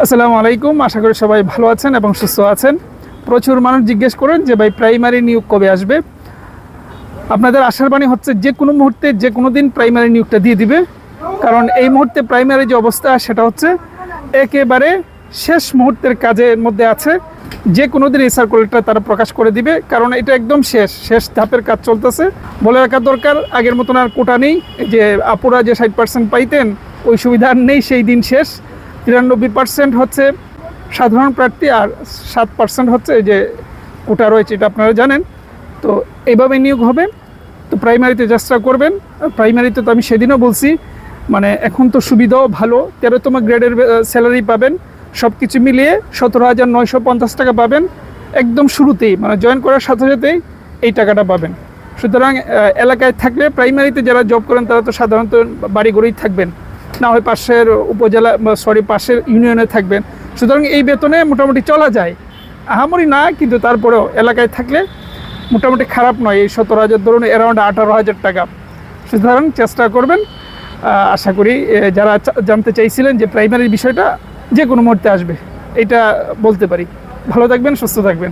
আসসালামু আলাইকুম, আশা করি সবাই ভালো আছেন এবং সুস্থ আছেন। প্রচুর মানুষ জিজ্ঞেস করেন যে, ভাই প্রাইমারি নিয়োগ কবে আসবে? আপনাদের আশার বাণী হচ্ছে, যে কোনো মুহূর্তে, যে কোনো দিন প্রাইমারি নিয়োগটা দিয়ে দিবে। কারণ এই মুহূর্তে প্রাইমারি যে অবস্থা, সেটা হচ্ছে একেবারে শেষ মুহূর্তের কাজের মধ্যে আছে। যে কোনো দিন এই সার্কুলেটটা তারা প্রকাশ করে দিবে। কারণ এটা একদম শেষ শেষ ধাপের কাজ চলতেছে। বলে রাখা দরকার, আগের মতন আর কোটা নেই। যে আপুরা যে ষাট পার্সেন্ট পাইতেন, ওই সুবিধা নেই, সেই দিন শেষ। তিরানব্বই পার্সেন্ট হচ্ছে সাধারণ প্রার্থী আর সাত পার্সেন্ট হচ্ছে যে কোটা রয়েছে, এটা আপনারা জানেন। তো এইভাবে নিয়োগ হবে, তো প্রাইমারিতে চেষ্টা করবেন। প্রাইমারিতে তো আমি সেদিনও বলছি মানে এখন তো সুবিধাও ভালো, তেরোতম গ্রেডের স্যালারি পাবেন। সব কিছু মিলিয়ে সতেরো হাজার নয়শো পঞ্চাশ টাকা পাবেন। একদম শুরুতেই মানে জয়েন করার সাথে সাথেই এই টাকাটা পাবেন। সুতরাং এলাকায় থাকলে প্রাইমারিতে যারা জব করেন, তারা তো সাধারণত বাড়ি থাকবেন। না হয় পাশের উপজেলা সরি পাশের ইউনিয়নে থাকবেন। সুতরাং এই বেতনে মোটামুটি চলা যায়। আহামরি না, কিন্তু তারপরেও এলাকায় থাকলে মোটামুটি খারাপ নয়। এই সতেরো হাজার, ধরুন অ্যারাউন্ড আঠারো হাজার টাকা। সুতরাং চেষ্টা করবেন আশা করি যারা জানতে চাইছিলেন যে প্রাইমারি বিষয়টা যে কোনো মুহূর্তে আসবে, এটা বলতে পারি। ভালো থাকবেন, সুস্থ থাকবেন।